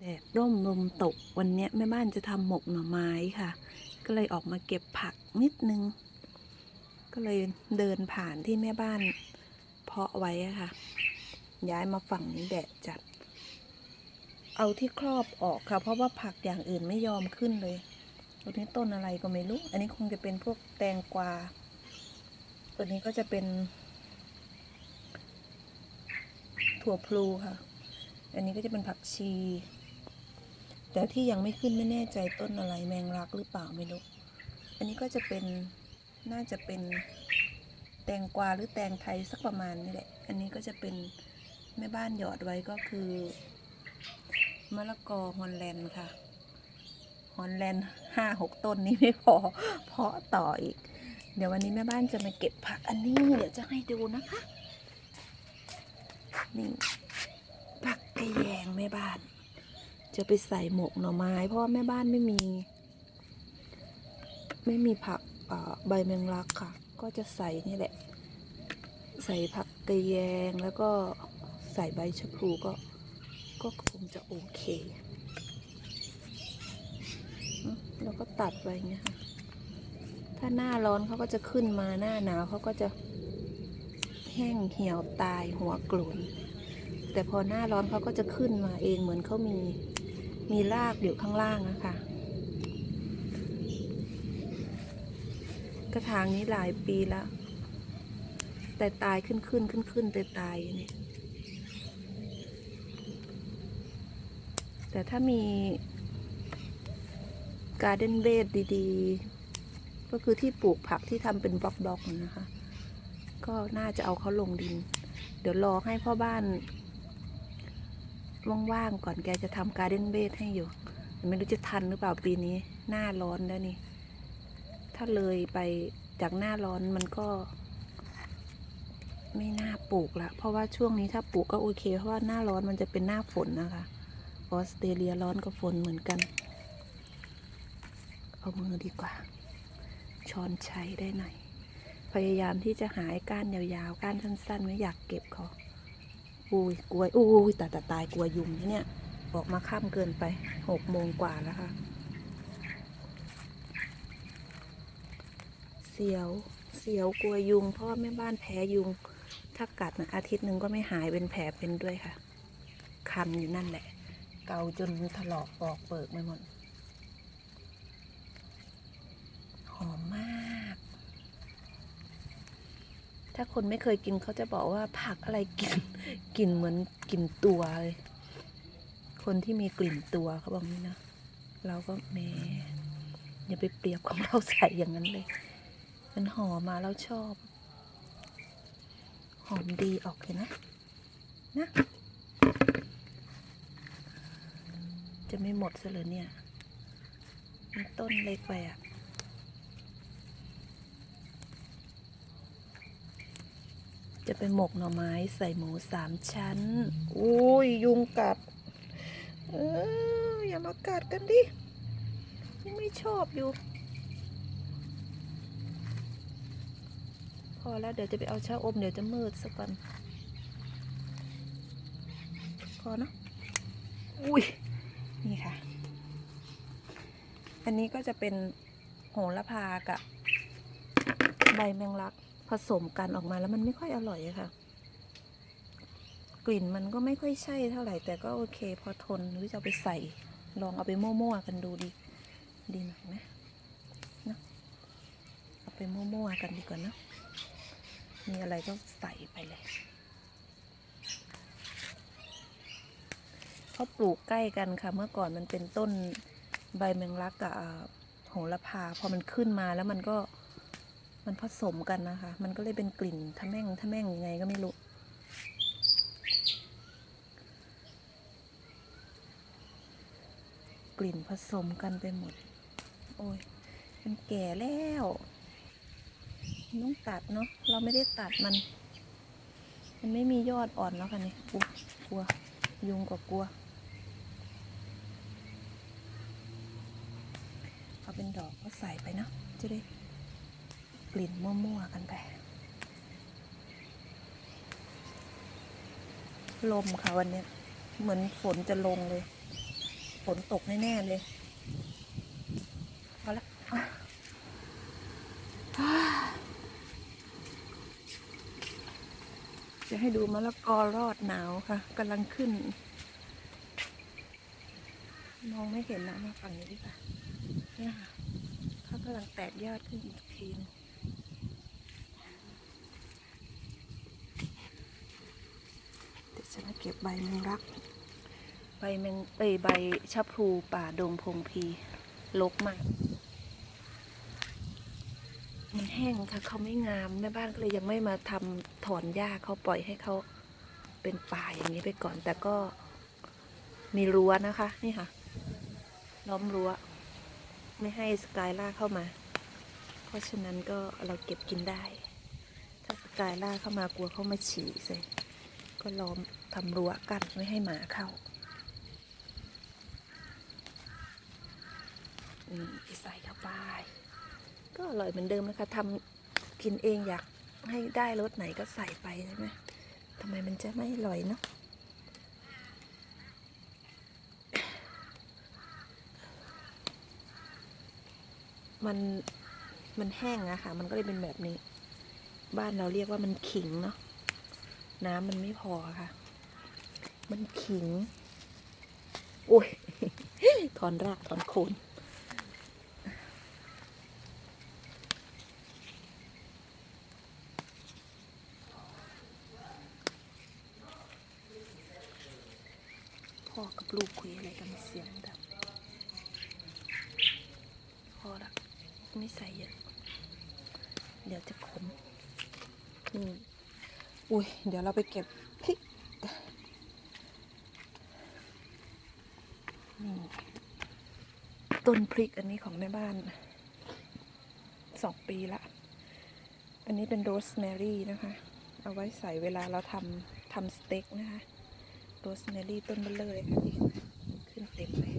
แดดร่มลมตกวันนี้แม่บ้านจะทำหมกหน่อไม้ค่ะ ก็เลยออกมาเก็บผักนิดนึง ก็เลยเดินผ่านที่แม่บ้าน เพาะไว้ค่ะ ย้ายมาฝั่งนี้แดดจัด เอาที่ครอบออกค่ะ เพราะว่าผักอย่างอื่นไม่ยอมขึ้นเลยตัวนี้ต้นอะไรก็ไม่รู้ อันนี้คงจะเป็นพวกแตงกวา ตัวนี้ก็จะเป็น ถั่วพลูค่ะ อันนี้ก็จะเป็นผักชี แต่ที่ยังไม่ขึ้นไม่แน่ใจต้นอะไรแมงลักหรือเปล่าไม่รู้ อันนี้ก็จะเป็นน่าจะเป็นแตงกวาหรือแตงไทยสักประมาณนี้แหละ อันนี้ก็จะเป็นแม่บ้านหยอดไว้ก็คือมะละกอฮอลแลนด์ค่ะฮอลแลนด์ห้าหกต้นนี้ไม่พอ เพาะต่ออีก เดี๋ยววันนี้แม่บ้านจะมาเก็บผักอันนี้เดี๋ยวจะให้ดูนะคะ นี่ผักกระแยงแม่บ้าน จะไปใส่หมกหน่อไม้ เพราะว่าแม่บ้านไม่มี ไม่มีผักใบแมงลักค่ะ ก็จะใส่นี่แหละ ใส่ผักกระแยงแล้วก็ใส่ใบชะพลูก็ก็คงจะโอเค แล้วก็ตัดไว้อย่างเงี้ยค่ะถ้าหน้าร้อนเขาก็จะขึ้นมาหน้าหนาวเขาก็จะแห้งเหี่ยวตายหัวกลุนแต่พอหน้าร้อนเขาก็จะขึ้นมาเองเหมือนเขามี มีรากอยู่ข้างล่างอะคะ กระถางนี้หลายปีแล้ว แต่ตายขึ้นขึ้นขึ้นขึ้นแต่ตายเนี่ยแต่ถ้ามีการ์เด้นเบดดีๆ ก็คือที่ปลูกผักที่ทำเป็นบล็อกๆนะคะ ก็น่าจะเอาเขาลงดิน เดี๋ยวรอให้พ่อบ้าน ว่างๆก่อนแกจะทำการ์เด้นเบดให้อยู่ไม่รู้จะทันหรือเปล่าปีนี้ หน้าร้อนแล้วนี่ ถ้าเลยไปจากหน้าร้อนมันก็ ไม่น่าปลูกละเพราะว่าช่วงนี้ถ้าปลูกก็โอเค เพราะว่าหน้าร้อนมันจะเป็นหน้าฝนนะคะออสเตรเลียร้อนกับฝนเหมือนกัน เอามือดีกว่า ช้อนใช้ได้หน่อย พยายามที่จะหาไอ้ก้านยาวๆ ก้านสั้นๆ ไม่อยากเก็บเขา อุ้ยกลัวอุ้ยต่แต่ตายกลัวยุงนะเนี่ย ออกมาค่ำเกินไปหกโมงกว่าแล้วค่ะ เสียว เสียวกลัวยุงเพราะว่าแม่บ้านแพ้ยุง ถ้ากัดนะอาทิตย์หนึ่งก็ไม่หายเป็นแผลเป็นด้วยค่ะ คันอยู่นั่นแหละ เกาจนถลอกปอกเปิกไปหมด หอมมาก ถ้าคนไม่เคยกินเขาจะบอกว่าผักอะไรกลิ่นกลิ่นเหมือนกลิ่นตัวเลยคนที่มีกลิ่นตัวเขาบอกนี่นะเราก็แหมอย่าไปเปรียบของเราใส่อย่างนั้นเลย มันหอมมาแล้วชอบ หอมดีออกเลยนะ นะ จะไม่หมดซะเลยเนี่ยมันต้นเล็กไปอะ จะเป็นหมกหน่อไม้ใส่หมูสามชั้น อุ้ยยุงกัด เอออย่ามากัดกันดิ ยังไม่ชอบอยู่ พอแล้วเดี๋ยวจะไปเอาชาอมเดี๋ยวจะมืดสักก่อนพอเนอะอุ้ย นี่ค่ะ อันนี้ก็จะเป็นโหระพากับใบแมงลัก ผสมกันออกมาแล้วมันไม่ค่อยอร่อยอะค่ะ กลิ่นมันก็ไม่ค่อยใช่เท่าไหร่ แต่ก็โอเค พอทนหรือจะไปใส่ ลองเอาไปมั่วๆกันดูดี ดีหน่อยไหมนะเอาไปมั่วๆกันดีกว่านะมีอะไรก็ใส่ไปเลยเขาปลูกใกล้กันค่ะ เมื่อก่อนมันเป็นต้นใบแมงลักกับอ่าโหระพา พอมันขึ้นมาแล้วมันก็ มันผสมกันนะคะ มันก็เลยเป็นกลิ่นทะแม่งทะแม่งยังไงก็ไม่รู้ กลิ่นผสมกันไปหมด โอ้ย มันแก่แล้วนต้องตัดเนาะ เราไม่ได้ตัดมัน มันไม่มียอดอ่อนแล้วค่ะเนี่ยอุ๊ยกลัว ยุงก็กลัว เอาเป็นดอกก็ใส่ไปเนาะจะได้ ลิ่นมั่วๆกันไป ลมค่ะวันนี้ เหมือนฝนจะลงเลย ฝนตกแน่ๆเลยพอละจะให้ดูมะละกอรอดหนาวค่ะกำลังขึ้น มองไม่เห็นนะมาฝั่งนี้ดีกว่าเนี่ยค่ะเขากำลังแตกยอดขึ้นอีกทีนึง เดี๋ยวฉันจะเก็บใบแมงรัก ใบแมงเอ้ยใบชะพลูป่าดงพงพีลกมาก มันแห้งค่ะเขาไม่งามแม่บ้านก็เลยยังไม่มาทำถอนหญ้าเขาปล่อยให้เขาเป็นป่าอย่างนี้ไปก่อน แต่ก็มีรั้วนะคะ นี่ค่ะ ล้อมรั้ว ไม่ให้สกายล่าเข้ามา เพราะฉะนั้นก็เราเก็บกินได้ ถ้าสกายล่าเข้ามากลัวเขามาฉี่ใส่ก็ล้อมำรั้วกั้นไม่ให้หมาเข้านี่ใส่เข้าไปก็อร่อยเหมือนเดิมนะคะทำกินเองอยากให้ได้รสไหนก็ใส่ไปใช่ไหมทำไมมันจะไม่อร่อยเนาะมันมันแห้งอะค่ะ มันก็เลยเป็นแบบนี้ บ้านเราเรียกว่ามันขิงเนาะน้ำมันไม่พอค่ะ มันขิงโอ้ยถอนรากถอนโคนพ่อกับลูกคุยอะไรกันเสียงดังพอละไม่ใส่เยอะเดี๋ยวจะขมอืมอุ้ย เดี๋ยวเราไปเก็บพริก นี่ต้นพริกอันนี้ของแม่บ้านสองปีละ อันนี้เป็นโรสแมรี่นะคะ เอาไว้ใส่เวลาเราทำทำสเต็กนะคะ โรสแมรี่ต้นเบลเลอร์เลยค่ะที่ขึ้นเต็มเลย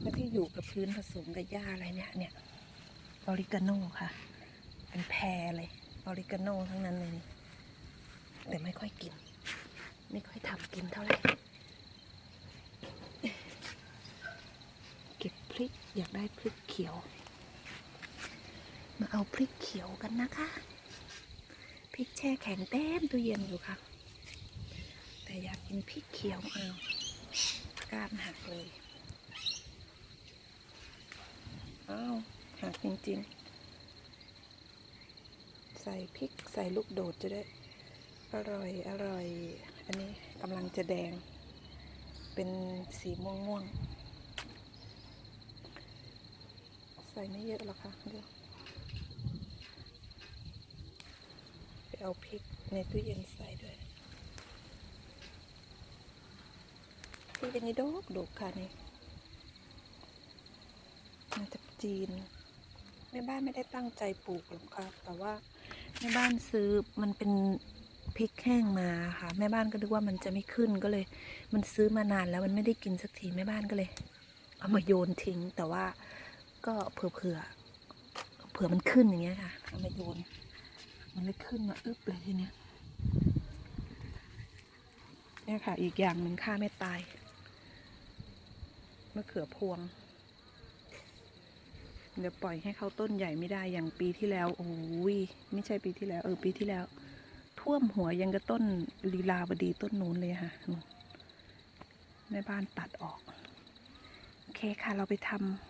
แล้วที่อยู่กับพื้นผสมกับหญ้าอะไรเนี่ยเนี่ยออริกาโน่ค่ะ เป็นแพรเลยออริกาโน่ทั้งนั้นเลย แต่ไม่ค่อยกิน ไม่ค่อยทำกินเท่าไหร่ เก็บพริก อยากได้พริกเขียว มาเอาพริกเขียวกันนะคะ พริกแช่แข็งเต็มตู้เย็นอยู่ค่ะ แต่อยากกินพริกเขียวเอาก้านหักเลยอ้าวหักจริงๆ ใส่พริกใส่ลูกโดดจะได้ อร่อยอร่อย อันนี้กำลังจะแดง เป็นสีม่วงม่วงๆ ใส่ไม่เยอะหรอกค่ะเดี๋ยวไปเอาพริกในตู้เย็นใส่ด้วยที่เป็นนี่ดอกดกค่ะนี่มาจากจีนแม่บ้านไม่ได้ตั้งใจปลูกหรอกค่ะ แต่ว่าแม่บ้านซื้อมันเป็นพริกแห้งมาค่ะ แม่บ้านก็นึกว่ามันจะไม่ขึ้นก็เลย มันซื้อมานานแล้วมันไม่ได้กินสักทีแม่บ้านก็เลย เอามาโยนทิ้ง แต่ว่า ก็เผื่อเผื่อเผื่อมันขึ้นอย่างเงี้ยค่ะเอามาโยนมันเลยขึ้นมาอึบเลยทีเนี้ยเนี่ยค่ะ อีกอย่างหนึ่งฆ่าไม่ตายมะเขือพวง เดี๋ยวปล่อยให้เขาต้นใหญ่ไม่ได้อย่างปีที่แล้ว โอ้ยไม่ใช่ปีที่แล้ว เออปีที่แล้ว ท่วมหัวยังกับต้นลีลาวดีต้นนู้นเลยค่ะนู่นแม่บ้านตัดออก โอเคค่ะเราไปทำ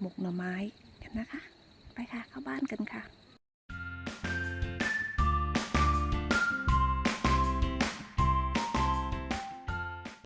หมกหน่อไม้กันนะคะ ไปค่ะเข้าบ้านกันค่ะ